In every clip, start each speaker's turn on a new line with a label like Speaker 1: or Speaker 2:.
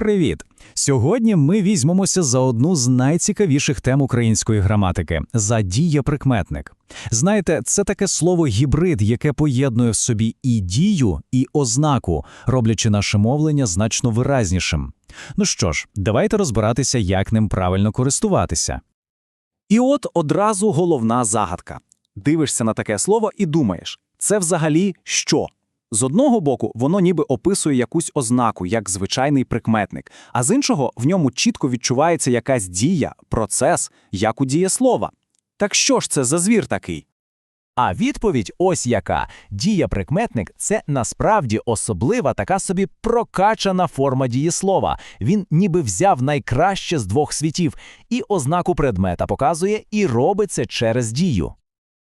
Speaker 1: Привіт! Сьогодні ми візьмемося за одну з найцікавіших тем української граматики за дієприкметник. Знаєте, це таке слово гібрид, яке поєднує в собі і дію, і ознаку, роблячи наше мовлення значно виразнішим. Ну що ж, давайте розбиратися, як ним правильно користуватися.
Speaker 2: І от одразу головна загадка. Дивишся на таке слово і думаєш, це взагалі що? З одного боку, воно ніби описує якусь ознаку, як звичайний прикметник, а з іншого в ньому чітко відчувається якась дія, процес, як у дієслова. Так що ж це за звір такий?
Speaker 3: А відповідь ось яка. Дія-прикметник – це насправді особлива така собі прокачана форма дієслова. Він ніби взяв найкраще з двох світів і ознаку предмета показує, і робить це через дію.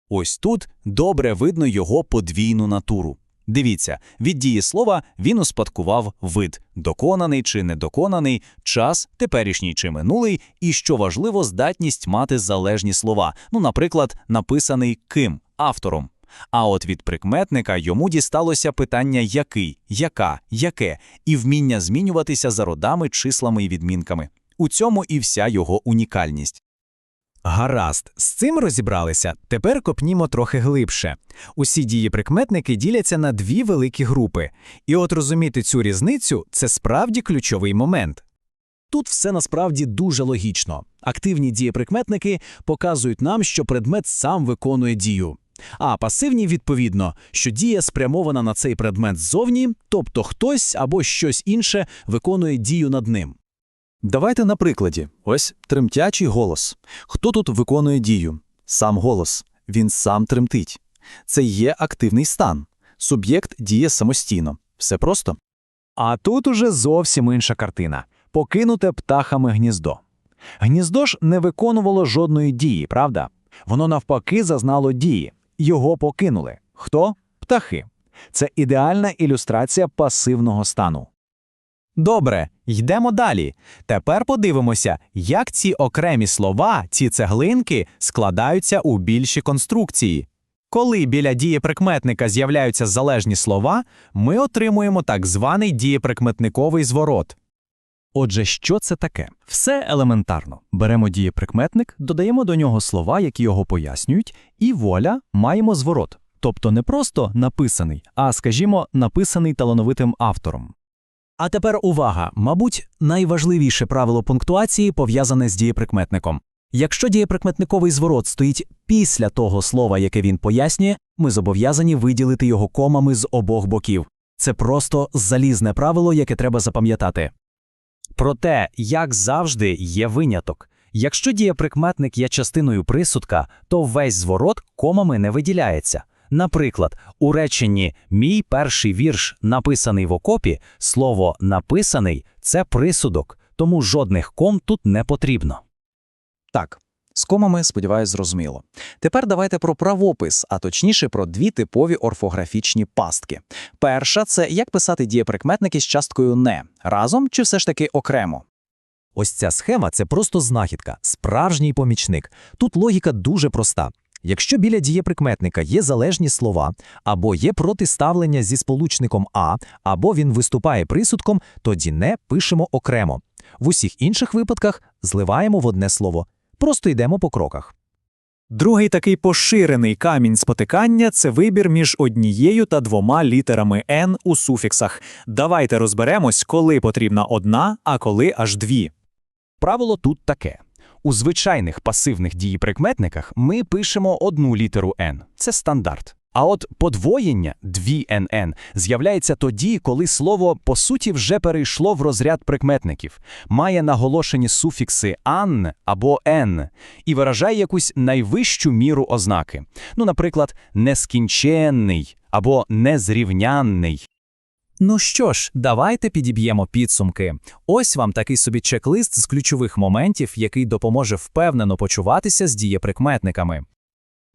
Speaker 2: Ось тут добре видно його подвійну натуру. Дивіться, від дієслова він успадкував вид – доконаний чи недоконаний, час, теперішній чи минулий, і, що важливо, здатність мати залежні слова, ну, наприклад, написаний ким – автором. А от від прикметника йому дісталося питання який, яка, яке, і вміння змінюватися за родами, числами і відмінками. У цьому і вся його унікальність.
Speaker 1: Гаразд, з цим розібралися. Тепер копнімо трохи глибше. Усі дієприкметники діляться на дві великі групи. І от розуміти цю різницю це справді ключовий момент.
Speaker 4: Тут все насправді дуже логічно. Активні дієприкметники показують нам, що предмет сам виконує дію. А пасивні, відповідно, що дія спрямована на цей предмет ззовні, тобто хтось або щось інше виконує дію над ним.
Speaker 5: Давайте на прикладі. Ось тремтячий голос. Хто тут виконує дію? Сам голос. Він сам тремтить. Це є активний стан. Суб'єкт діє самостійно. Все просто.
Speaker 4: А тут уже зовсім інша картина покинуте птахами гніздо. Гніздо ж не виконувало жодної дії, правда? Воно навпаки зазнало дії. Його покинули. Хто? Птахи. Це ідеальна ілюстрація пасивного стану.
Speaker 3: Добре, йдемо далі. Тепер подивимося, як ці окремі слова, ці цеглинки складаються у більші конструкції. Коли біля дієприкметника з'являються залежні слова, ми отримуємо так званий дієприкметниковий зворот.
Speaker 1: Отже, що це таке? Все елементарно. Беремо дієприкметник, додаємо до нього слова, які його пояснюють, і воля маємо зворот. Тобто не просто написаний, а, скажімо, написаний талановитим автором.
Speaker 4: А тепер увага! Мабуть, найважливіше правило пунктуації пов'язане з дієприкметником. Якщо дієприкметниковий зворот стоїть після того слова, яке він пояснює, ми зобов'язані виділити його комами з обох боків. Це просто залізне правило, яке треба запам'ятати.
Speaker 2: Проте, як завжди, є виняток. Якщо дієприкметник є частиною присудка, то весь зворот комами не виділяється. Наприклад, у реченні Мій перший вірш написаний в окопі, слово написаний це присудок, тому жодних ком тут не потрібно.
Speaker 5: Так, з комами, сподіваюсь, зрозуміло. Тепер давайте про правопис, а точніше про дві типові орфографічні пастки. Перша це як писати дієприкметники з часткою не разом чи все ж таки окремо.
Speaker 3: Ось ця схема це просто знахідка, справжній помічник. Тут логіка дуже проста. Якщо біля дієприкметника є залежні слова, або є протиставлення зі сполучником а, або він виступає присудком, тоді не пишемо окремо. В усіх інших випадках зливаємо в одне слово. Просто йдемо по кроках.
Speaker 2: Другий такий поширений камінь спотикання це вибір між однією та двома літерами «н» у суфіксах. Давайте розберемось, коли потрібна одна, а коли аж дві.
Speaker 3: Правило тут таке. У звичайних пасивних дієприкметниках ми пишемо одну літеру «н» – це стандарт. А от подвоєння дві «нн» з'являється тоді, коли слово по суті вже перейшло в розряд прикметників, має наголошені суфікси «ан» або «н» і виражає якусь найвищу міру ознаки. Ну, наприклад, нескінченний або незрівнянний.
Speaker 4: Ну що ж, давайте підіб'ємо підсумки. Ось вам такий собі чек-лист з ключових моментів, який допоможе впевнено почуватися з дієприкметниками.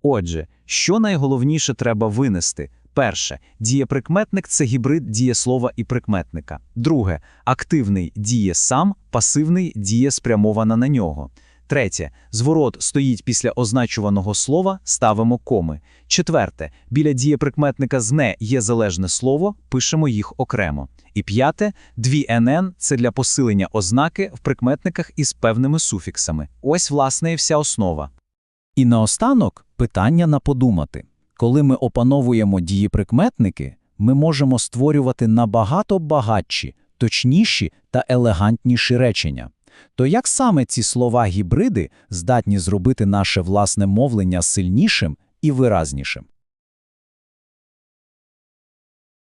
Speaker 2: Отже, що найголовніше треба винести? Перше, дієприкметник це гібрид дієслова і прикметника. Друге, активний діє сам, пасивний діє спрямована на нього.
Speaker 5: Третє. Зворот стоїть після означуваного слова, ставимо коми. Четверте. Біля дієприкметника з «не» є залежне слово, пишемо їх окремо. І п'яте. Дві «нн» – це для посилення ознаки в прикметниках із певними суфіксами. Ось, власне, і вся основа.
Speaker 4: І наостанок питання на подумати. Коли ми опановуємо дієприкметники, ми можемо створювати набагато багатші, точніші та елегантніші речення. То як саме ці слова-гібриди здатні зробити наше власне мовлення сильнішим і виразнішим?